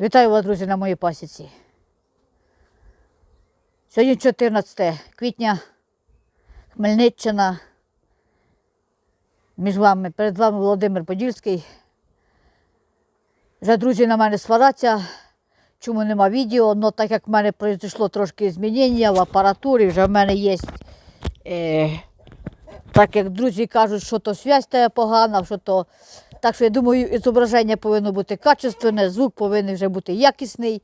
Вітаю вас, друзі, на моїй пасіці. Сьогодні 14 квітня, Хмельниччина. Між вами, перед вами Володимир Подільський. Вже друзі на мене свараться, чому нема відео, але так як в мене пройшло трошки змінення в апаратурі, вже в мене є. Е, так як друзі кажуть, що то связь тебе погана, що то. Так що я думаю, зображення повинно бути качественне, звук повинен вже бути якісний.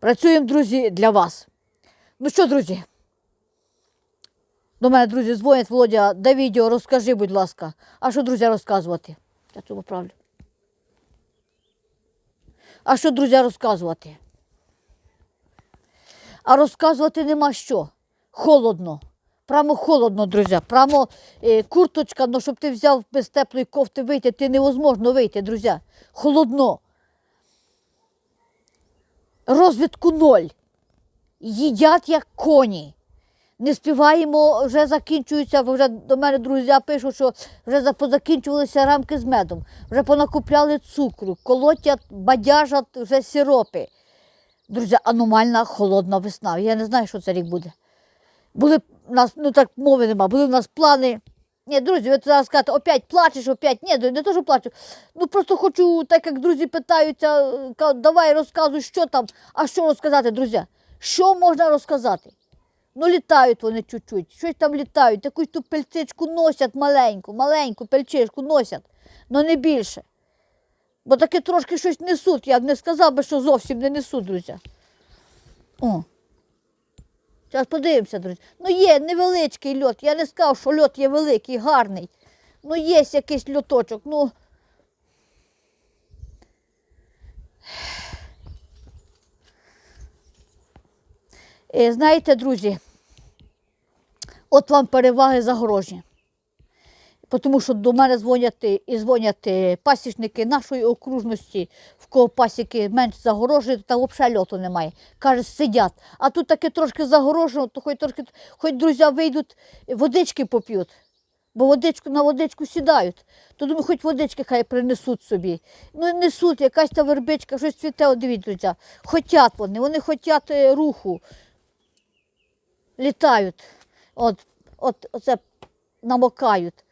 Працюємо, друзі, для вас. Ну що, друзі? До мене, друзі, дзвонять, Володя, де відео, розкажи, будь ласка. А що, друзі, розказувати? Я це поправлю. А що, друзі, розказувати? А розказувати нема що. Холодно. Прямо холодно, друзі. Прямо е, курточка, ну щоб ти взяв без теплої кофти вийти, ти невозможно вийти, друзі. Холодно. Розвідку ноль. Їдять як коні. Не співаємо, вже закінчуються, вже до мене друзі пишуть, що вже позакінчувалися рамки з медом, вже понакупляли цукру, колотять, бадяжать вже сиропи. Друзі, аномальна холодна весна. Я не знаю, що це рік буде. Були нас, ну так мови нема, були в нас плани. Ні, друзі, ви зараз скажете, опять плачеш, опять. Ні, не то, що плачу. Ну просто хочу, так як друзі питаються, давай розказуй, що там. А що розказати, друзі? Що можна розказати? Ну, літають вони чуть-чуть, щось там літають, якусь ту пельцичку носять маленьку, маленьку пельчишку носять, але не більше. Бо таки трошки щось несуть. Я б не сказав би, що зовсім не несуть, друзі. О. Зараз подивимося, друзі. Ну є невеличкий льот. Я не сказав, що льот є великий, гарний. Ну, є якийсь льоточок. Ну. Е, Знаєте, друзі, от вам переваги загорожні. Тому що до мене дзвонять і- і дзвонять е, пасічники нашої окружності, в кого пасіки менш загорожені, то там взагалі льоту немає. Каже, сидять. А тут таке трошки загорожено, то хоч трошки, хоч друзі вийдуть, водички поп'ють. Бо водичку на водичку сідають. То думаю, хоч водички хай принесуть собі. Ну несуть, якась та вербичка, щось цвіте, дивіться, друзі. Хотять вони, вони хотять е, руху. Літають. От, от, оце намокають.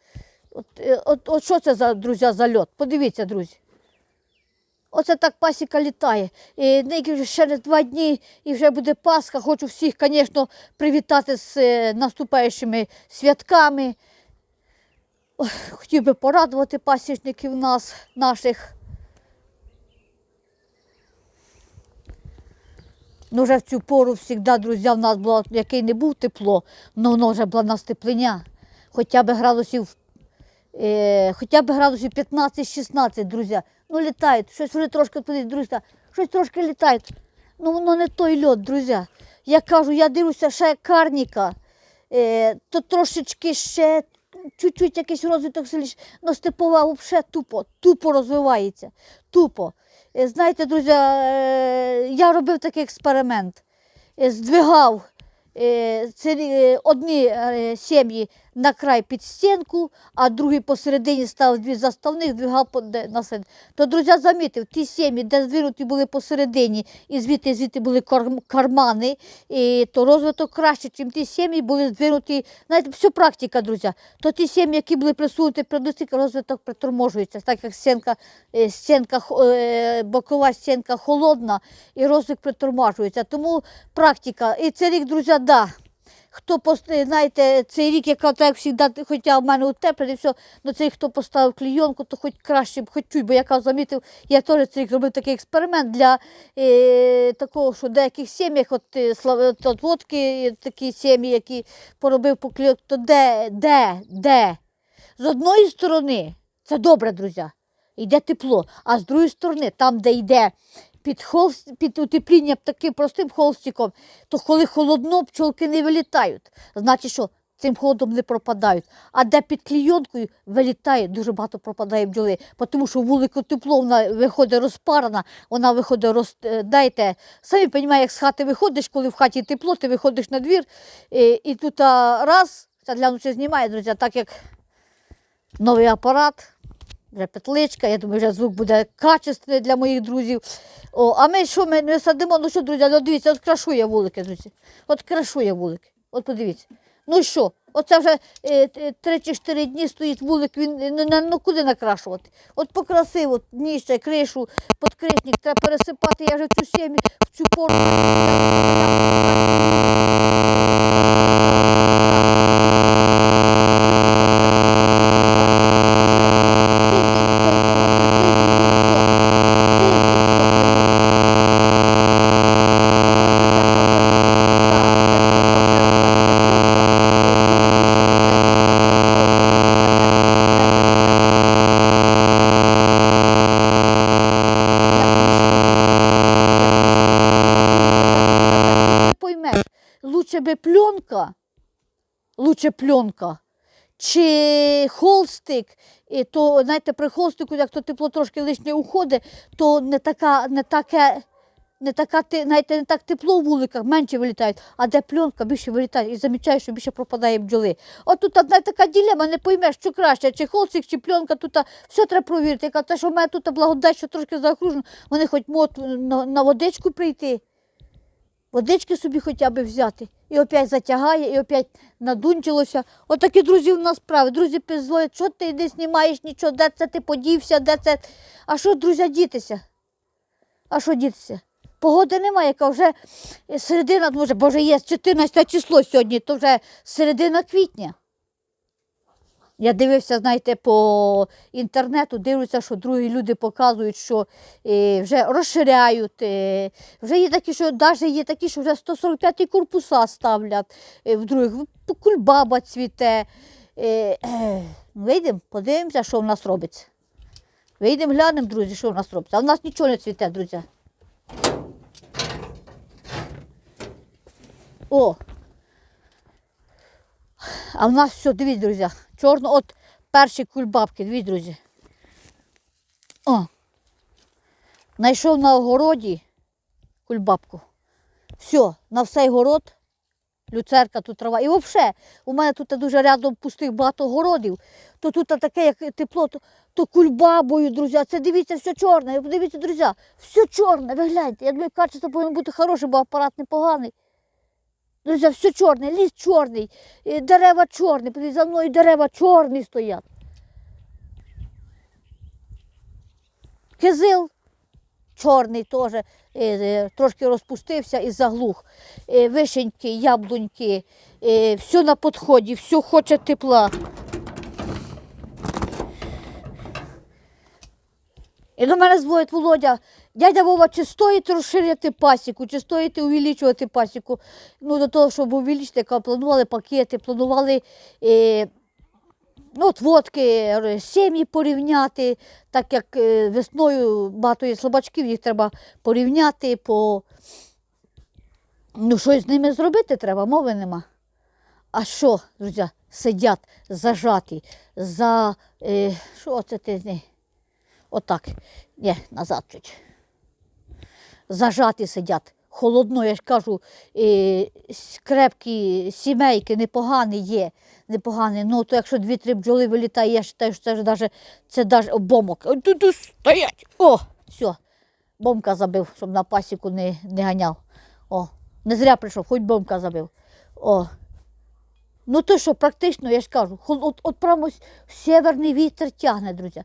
От, е, от, от що це за друзі, за льот? Подивіться, друзі. Оце так пасіка літає. І ще два дні і вже буде Пасха. Хочу всіх, звісно, привітати з е, наступаючими святками. Хотів би порадувати пасічників нас, наших. Ну, вже в цю пору завжди, друзі, в нас було, який не був тепло, але воно вже була в нас теплиня. Хоча б градусів е, хоча б градусів 15-16, друзі. Ну, літають, щось вже трошки туди, друзі, щось трошки літають. Ну, воно не той льот, друзі. Я кажу, я дивлюся ще карніка, е, то трошечки ще чуть-чуть якийсь розвиток сильніше. Ну, степова взагалі тупо, тупо розвивається. Тупо. Е, знаєте, друзі, е, я робив такий експеримент. Е, здвигав е, це, е, одні е, сім'ї на край під стінку, а другі посередині ставив дві заставних, двигав на серед. То, друзі, замітив, ті сім'ї, де здвинуті були посередині, і звідти звідти були кар- кармани, і, то розвиток краще, ніж ті сім'ї були здвинуті. Знаєте, все практика, друзі. То ті сім'ї, які були присунуті перед розвиток приторможується, так як стінка, е, стінка, е, бокова стінка холодна і розвиток приторможується. Тому практика. І цей рік, друзі, да. Хто знаєте, цей рік, яка так завжди, хоча в мене утеплений, все, ну цей хто поставив клійонку, то хоч краще б, хоч чуть, бо яка замітив, я теж цей рік робив такий експеримент для е, такого, що в деяких сім'ях, от, е, от, от водки, такі сім'ї, які поробив по клійонку, то де, де, де? З одної сторони, це добре, друзі, йде тепло, а з другої сторони, там, де йде під, холст, під утепління таким простим холстиком, то коли холодно, пчолки не вилітають. Значить, що цим холодом не пропадають. А де під клійонкою вилітає, дуже багато пропадає бджоли, тому що вулико тепло, вона виходить розпарена, вона виходить роз... е, дайте. Самі розумієте, як з хати виходиш, коли в хаті тепло, ти виходиш на двір, і, і тут а, раз, це для вночі знімає, друзі, так як новий апарат. Вже петличка, я думаю, вже звук буде качественний для моїх друзів. О, а ми що, ми, ми садимо, ну що, друзі, ну дивіться, от крашує вулики, друзі. От крашує вулики. От подивіться. Ну що, оце вже е, е, три чи чотири дні стоїть вулик, він е, ну, ну куди накрашувати? От покрасив, от дніще, кришу, подкришник, треба пересипати, я вже в цю сім'ю, в цю пору. поймеш, лучше би пленка, лучше пленка, чи холстик, то, знаєте, при холстику, як то тепло трошки лишнє уходить, то не така, не таке. Не така, те- знаєте, не так тепло в вуликах, менше вилітають, а де пленка більше вилітає і замічаєш, що більше пропадає бджоли. От тут одна така ділема, не поймеш, що краще, чи холстик, чи пленка, тут все треба провірити. Яка те, що в мене тут благодать, що трошки закружено, вони хоч можуть на водичку прийти водички собі хоча б взяти. І опять затягає, і опять надунчилося. Отакі друзі в нас справи. Друзі пизволять, що ти не знімаєш нічого, де це ти подівся, де це. А що, друзі, дітися? А що дітися? Погоди немає, яка вже середина, може, боже, є 14 число сьогодні, то вже середина квітня. Я дивився, знаєте, по інтернету, дивлюся, що другі люди показують, що е, вже розширяють. Е, вже є такі, що навіть є такі, що вже 145-ті корпуса ставлять е, в других. Кульбаба цвіте. Вийдемо, подивимося, що в нас робиться. Вийдемо, глянемо, друзі, що в нас робиться. А в нас нічого не цвіте, друзі. О, а в нас все, дивіться, друзі, чорно, от перші кульбабки, дивіться, друзі. О. Знайшов на огороді кульбабку. Все, на всей город, люцерка, тут трава. І взагалі, у мене тут дуже рядом пустих багато городів, то тут таке, як тепло, то, то кульбабою, друзі. Це дивіться, все чорне. Дивіться, друзі, все чорне, ви гляньте. Я думаю, качество повинно бути хороше, бо апарат непоганий. Друзі, все чорне, ліс чорний, дерева чорні, за мною дерева чорні стоять. Кизил чорний теж, е, е, трошки розпустився і заглух. Е, Вишеньки, яблуньки, все на підході, все хоче тепла. І до мене дзвонить Володя, дядя Вова, чи стоїть розширяти пасіку, чи стоїть увеличувати пасіку. Ну, до того, щоб увеличити, планували пакети, планували е, ну, водки, е, сім'ї порівняти, так як е, весною багато є слабачків, їх треба порівняти, по... ну, щось з ними зробити треба, мови нема. А що, друзі, сидять зажаті за. Е, що це ти? Отак. Ні, назад чуть. Зажаті сидять. Холодно, я ж кажу, крепкі сімейки, непогані є. Непогані. Ну, то якщо дві-три бджоли вилітає, я вважаю, що це ж навіть це навіть бомок. Тут стоять. О, все. Бомка забив, щоб на пасіку не, не ганяв. О, не зря прийшов, хоч бомка забив. О, Ну то що, практично, я ж кажу, от, от прямо северний вітер тягне, друзі.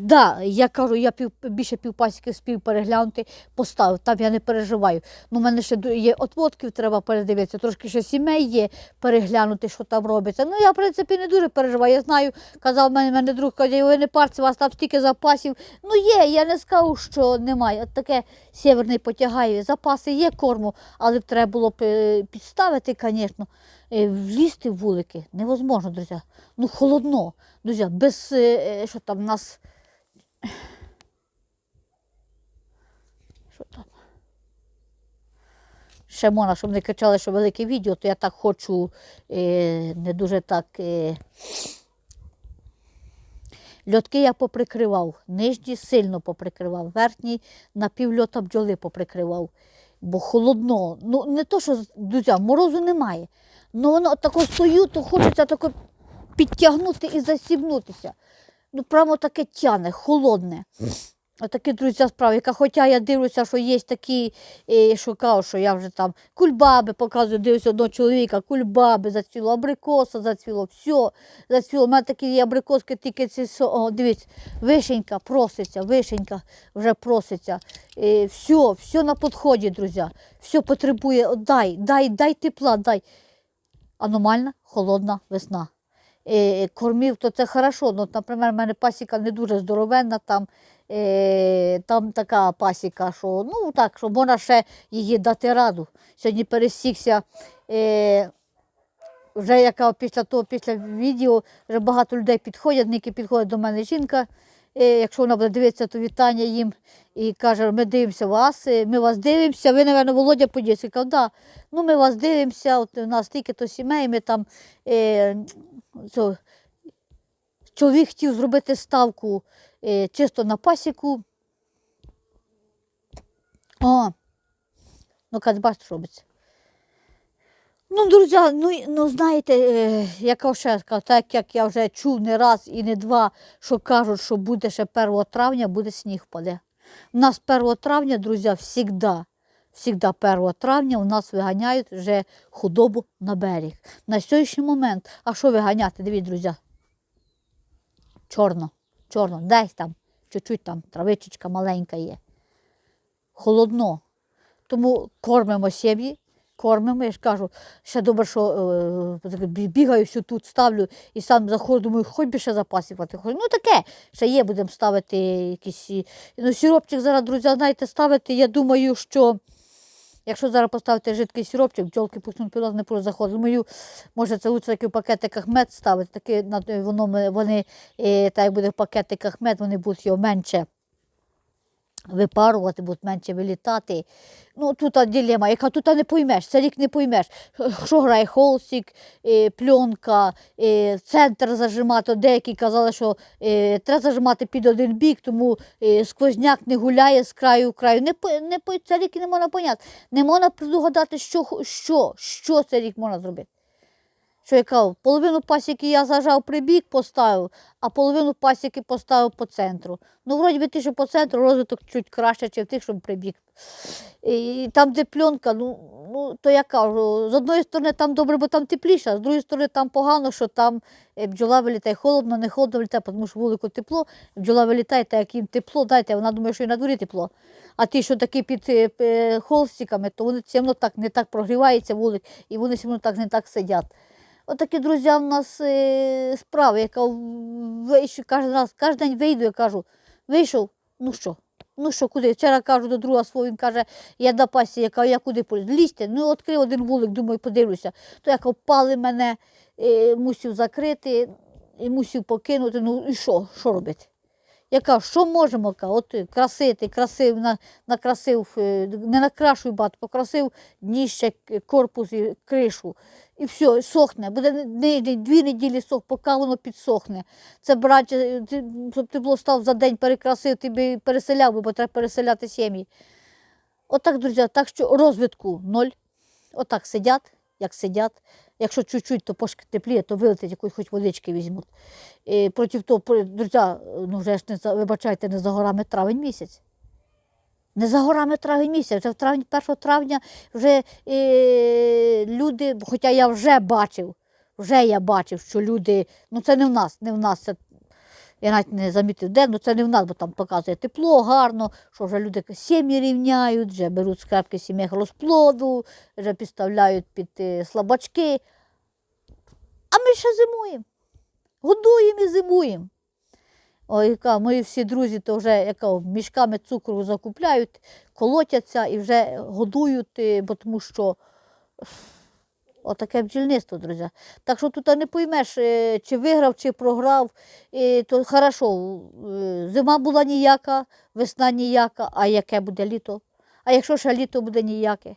Да, я кажу, я пів, більше півпасіки спів переглянути, поставив, там я не переживаю. Ну, в мене ще є отводків, треба передивитися, трошки ще сімей є, переглянути, що там робиться. Ну, я, в принципі, не дуже переживаю. Я знаю, казав мене, мене друг, каже, ви не парці, у вас там стільки запасів. Ну, є, я не скажу, що немає. От таке северний потягає. Запаси є корму, але б треба було б е, підставити, звісно. Е, Влізти в вулики невозможно, друзі. Ну, холодно. Друзі, без е, е, що там нас. Що там? Ще можна, щоб не кричали, що велике відео, то я так хочу не дуже так. Льотки я поприкривав, нижні сильно поприкривав, верхні на півльота бджоли поприкривав, бо холодно. Ну, не то, що друзі, морозу немає. Ну воно тако стою, то хочеться тако підтягнути і засібнутися. ну прямо таке тяне, холодне. Отакі, друзі, справи. Яка, хоча я дивлюся, що є такі, е, що кажу, що я вже там кульбаби показую, дивлюся одного чоловіка, кульбаби зацвіло, абрикоса зацвіло, все зацвіло. У мене такі абрикоски, тільки ці, дивіться, вишенька проситься, вишенька вже проситься. Е, все, все на підході, друзі. Все потребує, дай, дай, дай тепла, дай. Аномальна холодна весна. Е, кормів, то це хорошо. Ну, наприклад, в мене пасіка не дуже здоровенна, там, е, там така пасіка, що ну так, що можна ще її дати раду. Сьогодні пересікся. Е, вже яка після того, після відео, вже багато людей підходять, ніки підходить до мене жінка. Якщо вона буде дивитися, то вітання їм і каже, ми дивимося вас, е, ми вас дивимося. Ви, напевно, Володя Подільський. Кажу, да, ну ми вас дивимося, от у нас стільки то сімей, ми там е, цо, чоловік хотів зробити ставку е, чисто на пасіку. О, ну каже, бачите, що робиться. Ну, друзі, ну, ну знаєте, е, яка ще так як я вже чув не раз і не два, що кажуть, що буде ще 1 травня, буде сніг впаде. У нас 1 травня, друзі, завжди, завжди 1 травня у нас виганяють вже худобу на берег. На сьогоднішній момент, а що виганяти, дивіться, друзі? Чорно, чорно, десь там, чуть-чуть там травичечка маленька є. Холодно. Тому кормимо сім'ї, кормимо. Я ж кажу, ще добре, що е, бігаю всю тут, ставлю і сам заходжу, думаю, хоч би ще запасувати. Ну таке, ще є, будемо ставити якісь. Ну, сиропчик зараз, друзі, знаєте, ставити. Я думаю, що якщо зараз поставити жидкий сиропчик, бджолки почнуть пілот не просто заходити. Думаю, може це лучше таки в пакетиках мед ставити, таки на- воно вони, е, так як буде в пакетиках мед, вони будуть його менше випарувати, будуть менше вилітати. Ну, тут дилема, яка тут не поймеш, це рік не поймеш. Що грає холстик, е, пленка, е, центр зажимати. Деякі казали, що е, треба зажимати під один бік, тому сквозняк не гуляє з краю в краю. Не, не, це рік не можна поняти. Не можна предугадати, що, що, що це рік можна зробити. Що я кажу, половину пасіки я зажав прибіг, поставив, а половину пасіки поставив по центру. Ну, вроді би, ти, що по центру розвиток чуть краще, ніж тих, що прибіг. І там, де пленка, ну, ну, то я кажу, з одної сторони там добре, бо там тепліше, а з другої сторони там погано, що там е, бджола вилітає холодно, не холодно вилітає, тому що вулику тепло, бджола вилітає, так як їм тепло, дайте, вона думає, що і на дворі тепло. А ті, що такі під е, е, холстиками, то вони все одно так не так прогрівається вулик, і вони все одно так не так сидять. Отакі, друзі, в нас е, справи, яка вийшов кожен раз, кожен день вийду, я кажу, вийшов, ну що? Ну що, куди? Вчора кажу до друга свого, він каже, я на пасі, я кажу, я куди полізу? Лізьте. Ну, відкрив один вулик, думаю, подивлюся. То як опали мене, е, мусив закрити, і мусив покинути. Ну і що? Що робити? Я кажу, що можемо? От е, красити, красив, на, накрасив, е, не накрашуй багато, покрасив дніще, корпус і кришу. І все, сохне. Буде дві неділі сох, поки воно підсохне. Це брати, е, щоб ти було став за день перекрасив, ти би переселяв, бо треба переселяти сім'ї. Отак, друзі, так що розвитку ноль. Отак сидять, як сидять. Якщо чуть-чуть, то пошки тепліє, то вилетить якусь хоч водички візьмуть. І проти того, друзі, ну вже ж не за- вибачайте, не за горами травень місяць. Не за горами травень місяць. Вже в травні, 1 травня вже е, люди, хоча я вже бачив, вже я бачив, що люди, ну це не в нас, не в нас, це я навіть не замітив де, ну це не в нас, бо там показує тепло, гарно, що вже люди сім'ї рівняють, вже беруть скрепки сім'ї розплоду, вже підставляють під е, слабачки. А ми ще зимуємо. Годуємо і зимуємо. Ой, яка, мої всі друзі то вже яка, мішками цукру закупляють, колотяться і вже годують, е, бо тому що Отаке бджільництво, друзі. Так що тут не поймеш, е, чи виграв, чи програв. І, то хорошо, е, зима була ніяка, весна ніяка, а яке буде літо? А якщо ще літо буде ніяке?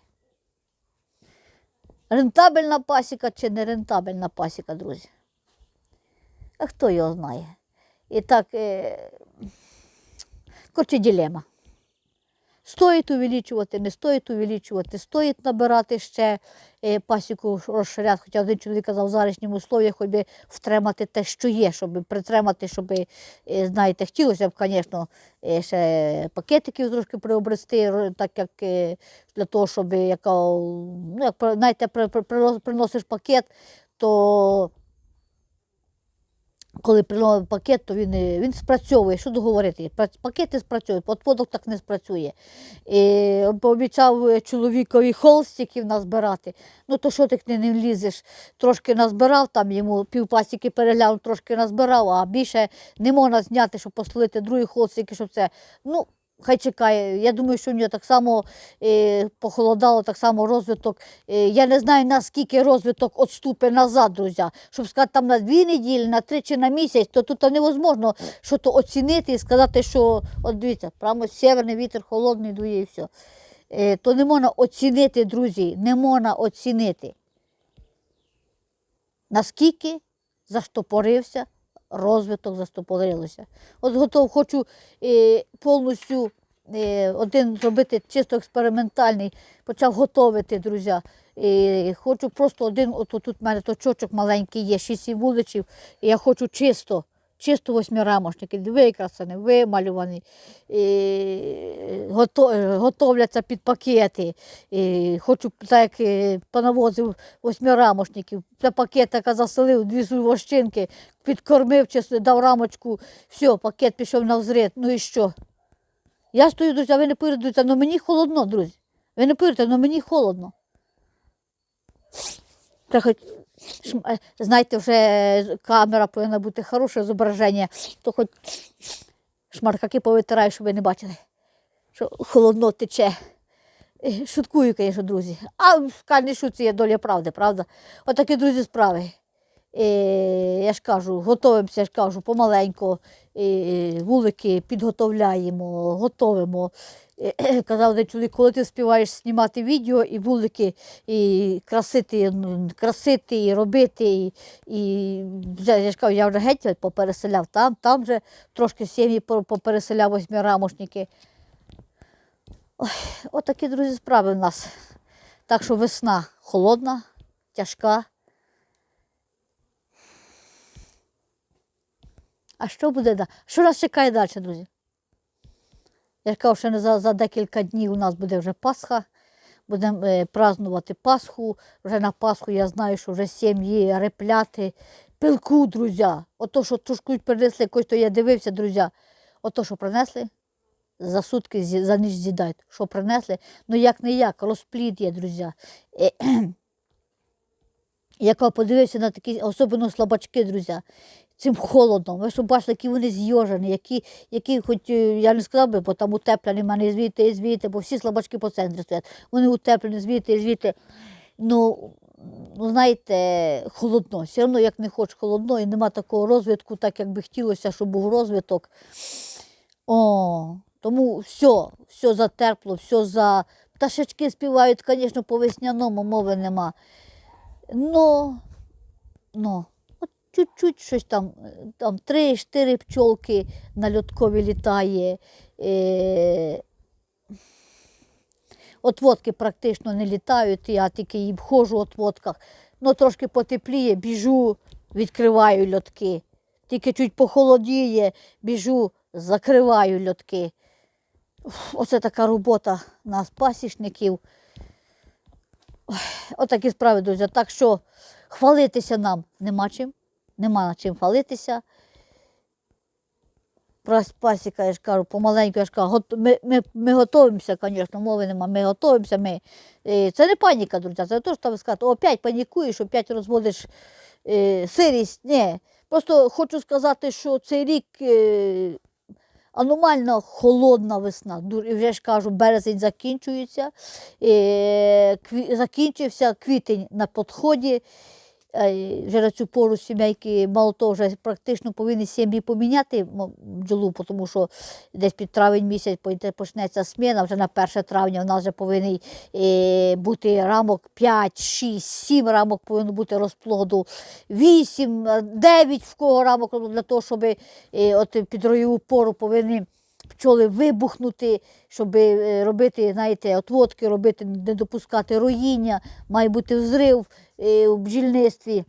Рентабельна пасіка чи не рентабельна пасіка, друзі? А хто його знає? І так, е... коротше, ділема. Стоїть увеличувати, не стоїть увеличувати, стоїть набирати ще е, пасіку розширяти. Хоча один чоловік казав в зарішньому услові, хоч би втримати те, що є, щоб притримати, щоб, е, знаєте, хотілося б, звісно, е, ще пакетиків трошки приобрести, так як для того, щоб яка, ну, як, знаєте, при- при- принос- приносиш пакет, то коли приносить пакет, то він, е, він спрацьовує. Що договорити? Пакети спрацьовують, подводок так не спрацює. І пообіцяв е, чоловікові холстиків назбирати. Ну то що ти не, не влізеш? Трошки назбирав, там йому півпасіки переглянув, трошки назбирав, а більше не можна зняти, щоб посилити другі холстики, щоб це. Ну, Хай чекає. Я думаю, що у нього так само е, похолодало, так само розвиток. Е, я не знаю, наскільки розвиток відступить назад, друзі. Щоб сказати там на дві неділі, на три чи на місяць, то тут невозможно що то оцінити і сказати, що от дивіться, прямо северний вітер холодний дує і все. Е, то не можна оцінити, друзі, не можна оцінити. Наскільки заштопорився розвиток застопорилося. От готов, хочу е, повністю е, один зробити чисто експериментальний, почав готувати, друзі. І хочу просто один, от тут у мене точочок маленький є, шість вуличів, і я хочу чисто. Чисто восьмирамошники, викрасані, вималювані, гото, готовляться під пакети. Е, хочу, так як е, понавозив восьмирамошників, це пакетика заселив, дві вощинки, підкормив, чи дав рамочку, все, пакет пішов на взрит. Ну і що? Я стою, друзі, а ви не повірите, друзі, ну мені холодно, друзі. Ви не повірите, ну мені холодно. Та хоч, знаєте, вже камера повинна бути хороше зображення, то хоч шмаркаки повитираю, щоб ви не бачили, що холодно тече. Е, Шуткую, звісно, друзі. А в кожній шутці є доля правди, правда? Отакі, друзі, справи. Е, я ж кажу, готуємося, я ж кажу, помаленьку, е, вулики підготовляємо, готовимо. Казав один чоловік, коли ти співаєш знімати відео і вулики, і красити, ну, красити, і робити. І, і я ж кажу, я вже геть попереселяв там, там вже трошки сім'ї по- попереселяв восьмирамошники. Ой, отакі, друзі, справи в нас. Так що весна холодна, тяжка. А що буде далі? Що нас чекає далі, друзі? Я кажу, що за, за декілька днів у нас буде вже Пасха. Будемо е, празднувати Пасху. Вже на Пасху я знаю, що вже сім'ї, репляти, пилку, друзі. Ото, що тушкують принесли, якось то я дивився, друзі. Ото, що принесли, за сутки за ніч з'їдають. Що принесли? Ну як не як, розплід є, друзі. Е, Яка подивився на такі, особливо слабачки, друзі, цим холодом. Ви що бачили, які вони зйожені, які, які хоч е, я не сказав би, бо там утеплені в мене і звідти, і звідти, бо всі слабачки по центрі стоять. Вони утеплені звідти, і звідти. Ну, ну, знаєте, холодно. Все одно, як не хоч холодно, і нема такого розвитку, так як би хотілося, щоб був розвиток. О, тому все, все затерпло, все за. Пташечки співають, звісно, по весняному мови нема. Ну, ну, от чуть-чуть щось там, е, там три-чотири пчолки на льоткові літає. Е, отводки практично не літають, я тільки їм ходжу отводках. Ну, трошки потепліє, біжу, відкриваю льотки. Тільки чуть похолодіє, біжу, закриваю льотки. Оце така робота нас, пасічників. Отакі справи, друзі. Так що хвалитися нам нема чим, нема чим хвалитися. Прас- Пасіка, я ж кажу, помаленьку, я ж кажу, ми, ми, ми готуємося, звісно, мови нема, ми готуємося. Ми, е, це не паніка, друзі, це то, що там сказати, опять панікуєш, опять розводиш е, сирість. Ні. Просто хочу сказати, що цей рік е, аномально холодна весна. І Вже ж кажу, березень закінчується, е, кві- закінчився квітень на підході. Е, Вже цю пору сімейки, мало того, вже практично повинні сім'ї поміняти бджолу, тому що десь під травень місяць почнеться сміна, вже на 1 травня у нас вже повинен бути рамок 5, 6, 7 рамок повинно бути розплоду, 8, е, 9 в кого рамок для того, щоб е, от під роєву пору повинні пчоли вибухнути, щоб е, робити, знаєте, отводки, робити, не допускати роїння, має бути взрив е, у бджільництві.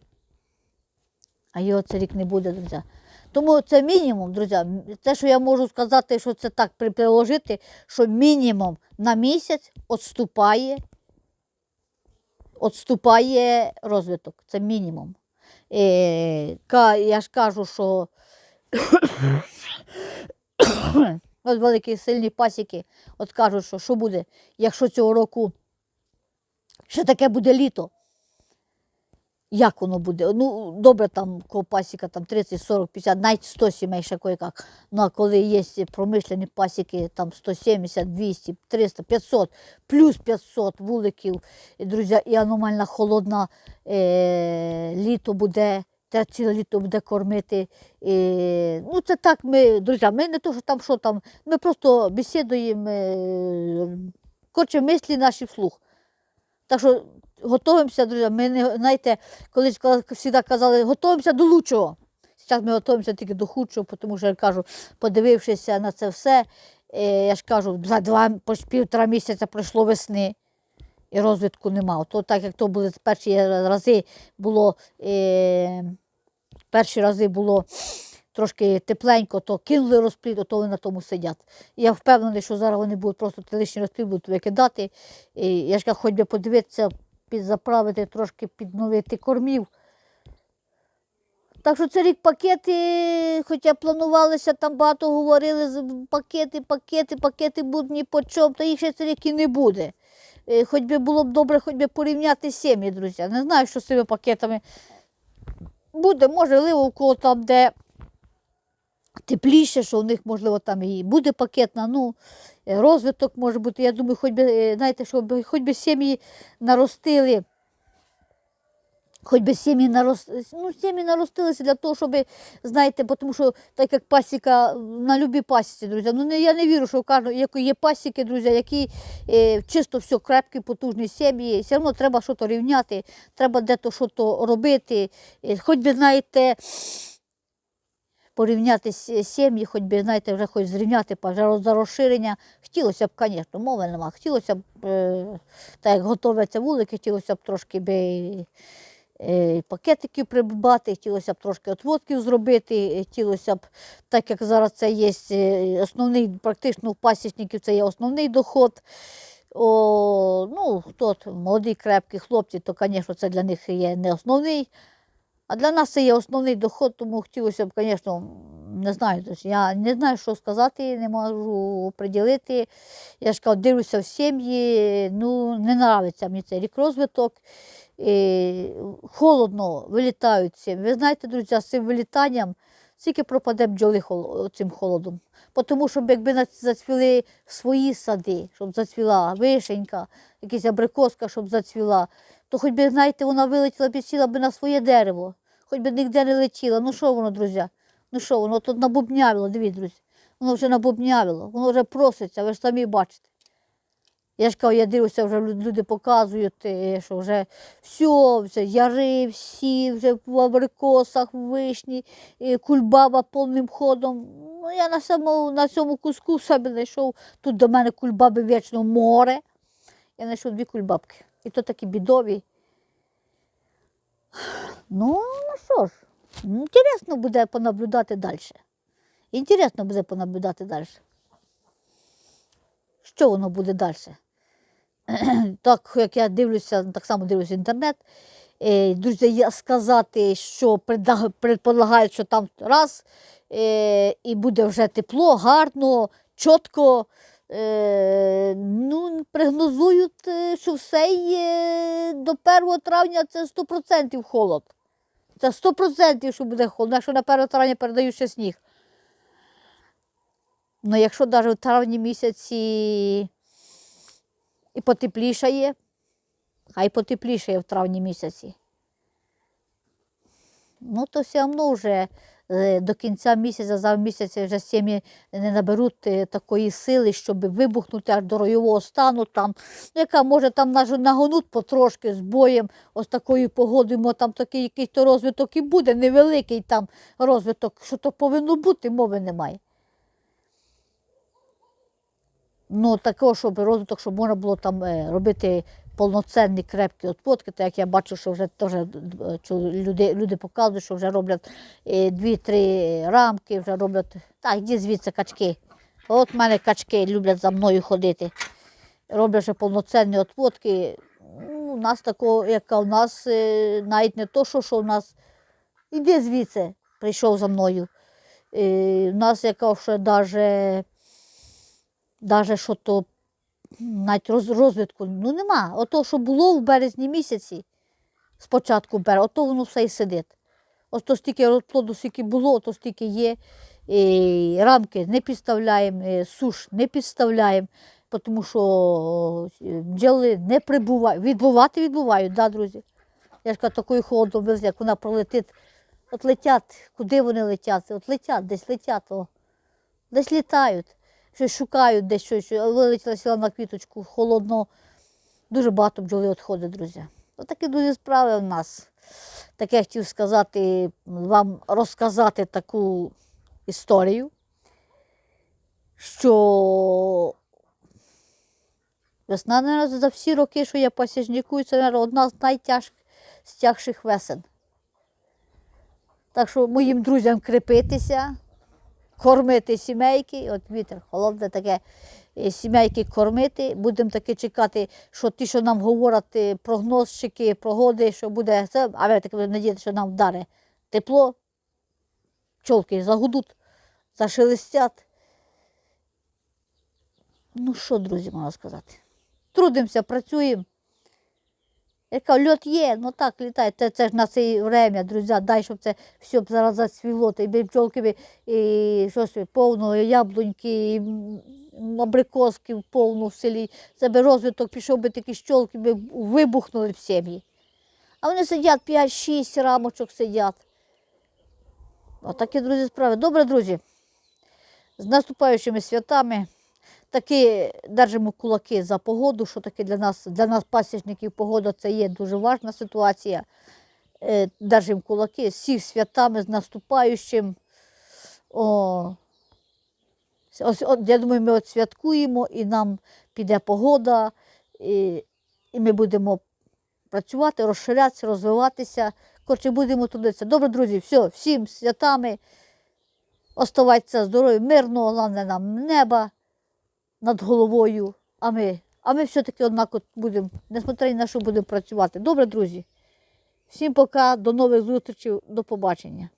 А його це рік не буде, друзі. Тому це мінімум, друзі. Те, що я можу сказати, що це так приложити, що мінімум на місяць відступає, відступає розвиток. Це мінімум. Е, я ж кажу, що от великі сильні пасіки от кажуть, що що буде, якщо цього року ще таке буде літо. Як воно буде? Ну, добре, там пасіка там 30, 40, 50, навіть 100 сімей ще кое-як. Ну, а коли є промишлені пасіки, там 170, 200, 300, 500, плюс 500 вуликів, друзі, і аномальна холодна е, літо буде, те ціле літо буде кормити. Е, ну, це так ми, друзі, ми не то, що там, що там, ми просто бесідуємо, е, коротше, мислі наші вслух. Так що готуємося, друзі. Ми не знаєте, колись коли завжди казали, готуємося до лучшого. Зараз ми готуємося тільки до худшого, тому що я кажу, подивившися на це все, е, я ж кажу, за два півтора місяця пройшло весни. І розвитку нема. То так як то були перші рази було е, перші рази було трошки тепленько, то кинули розплід, то вони на тому сидять. Я впевнений, що зараз вони будуть просто ті лишні розплід будуть викидати. І я ж кажу, хоч би подивитися, підзаправити, трошки підновити кормів. Так що це рік пакети, хоча планувалися, там багато говорили, пакети, пакети, пакети будуть ні по чому, та їх ще цей рік і не буде. Е, Хоч би було б добре, хоч би порівняти сім'ї, друзі. Не знаю, що з цими пакетами буде, можливо, у кого там, де тепліше, що у них, можливо, там і буде пакетна, ну, е, розвиток може бути. Я думаю, хоч би, е, знаєте, щоб хоч би сім'ї наростили. Хоч би сім'ї нарос... ну, сім'ї наростилися для того, щоб, знаєте, тому що так як пасіка на любій пасіці, друзі. Ну не, я не вірю, що кажу, як є пасіки, друзі, які е, чисто все крепкі, потужні сім'ї. Все одно треба щось рівняти, треба дето щось робити. Е, хоч би, знаєте, порівняти с- сім'ї, хоч би, знаєте, вже хоч зрівняти за розширення. Хотілося б, звісно, мови нема. Хотілося б, е, так як готуються вулики, хотілося б трошки би е, пакетиків придбати, хотілося б трошки отводків зробити, е, хотілося б, так як зараз це є е, основний, практично у пасічників це є основний доход. О, ну, хто молоді, крепкі хлопці, то, звісно, це для них є не основний. А для нас це є основний доход, тому хотілося б, звісно, не знаю, я не знаю, що сказати, не можу приділити. Я ж кажу, дивлюся в сім'ї, ну, не подобається мені цей рік розвиток. Холодно вилітають цим. Ви знаєте, друзі, з цим вилітанням скільки пропаде бджоли цим холодом. Тому що якби зацвіли свої сади, щоб зацвіла вишенька, якась абрикоска, щоб зацвіла, то хоч би, знаєте, вона вилетіла б і сіла б на своє дерево, хоч би ніде не летіла. Ну що воно, друзі? Ну що, воно тут набубнявило, дивіться, друзі. Воно вже набубнявило, воно вже проситься, ви ж самі бачите. Я ж кажу, я дивлюся, вже люди показують, е, що вже все, вже яри всі, вже в абрикосах, вишні, і кульбаба повним ходом. Ну, я на, самому, на цьому куску себе знайшов. Тут до мене кульбаби вічно море. Я знайшов дві кульбабки. І то такі бідові. Ну, ну що ж, інтересно буде понаблюдати далі. Інтересно буде понаблюдати далі. Що воно буде далі? так як я дивлюся, так само дивлюся інтернет. Е, друзі, сказати, що предполагають, що там раз е, і буде вже тепло, гарно, чітко. Е, ну, прогнозують, що все є до 1 травня це 100% холод. Це 100% що буде холод, якщо на 1 травня передають ще сніг. Ну, якщо навіть в травні місяці і потеплішає, хай потеплішає в травні місяці. Ну, то все одно вже е, до кінця місяця, за місяць вже сім'ї не наберуть е, такої сили, щоб вибухнути аж до ройового стану. Там, ну, яка може там нагонуть потрошки з боєм, ось такою погодою, мо там такий якийсь то розвиток і буде, невеликий там розвиток, що то повинно бути, мови немає. Ну, такого, щоб розвиток, щоб можна було там е, робити повноцінні крепкі отводки, так як я бачу, що вже теж е, люди, люди показують, що вже роблять е, дві-три рамки, вже роблять. Так, йди звідси качки. От в мене качки люблять за мною ходити. Роблять вже повноцінні отводки. Ну, у нас такого, яка у нас навіть не то, що, що у нас. Іди звідси, прийшов за мною. У нас яка ще даже, даже що то навіть розвитку ну нема. Ото, що було в березні місяці, спочатку березня, ото воно все і сидить. Ото стільки розплоду, скільки було, ото стільки є. І рамки не підставляємо, суш не підставляємо, тому що е, бджоли не прибувають. Відбувати відбувають, да, друзі? Я ж кажу, такою холодом везли, як вона пролетить. От летять, куди вони летять? От летять, десь летять. О. Десь літають, щось шукають, десь щось. Вилетіла сіла на квіточку, холодно. Дуже багато бджоли відходить, друзі. Отакі дуже справи в нас. Таке хотів сказати, вам розказати таку історію, що весна, наразі, за всі роки, що я пасіжникую, це наверно, одна з найтяжчих весен. Так що моїм друзям крепитися, кормити сімейки, от вітер, холодне таке, е, сімейки кормити. Будемо таки чекати, що ті, що нам говорять е, прогнозчики, погоди, що буде а ви таки надіяти, що нам вдаре тепло, пчолки загудуть, зашелестять. Ну що, друзі, можна сказати? Трудимося, працюємо. Яка льот є, ну так літає. Це, це ж на це время, друзі, дай, щоб це все б зараз зацвіло, та й бджолки би, і щось повно, яблуньки, і м, абрикоски повно в селі. Це би розвиток пішов би такі щолки би вибухнули б сім'ї. А вони сидять 5-6 рамочок сидять. Отакі, друзі, справи. Добре, друзі. З наступаючими святами. Таки держимо кулаки за погоду, що таке для нас, для нас, пасічників, погода це є дуже важна ситуація. Е, Держимо кулаки всіх святами, з наступаючим. О, ось, от, я думаю, ми от святкуємо і нам піде погода, і, і ми будемо працювати, розширятися, розвиватися. Коротше, будемо трудитися. Добре, друзі, все, всім святами. Оставайтеся здорові, мирного, головне нам неба над головою, а ми, а ми все-таки однаково будемо, несмотря на що будемо працювати. Добре, друзі? Всім пока, до нових зустрічей, до побачення.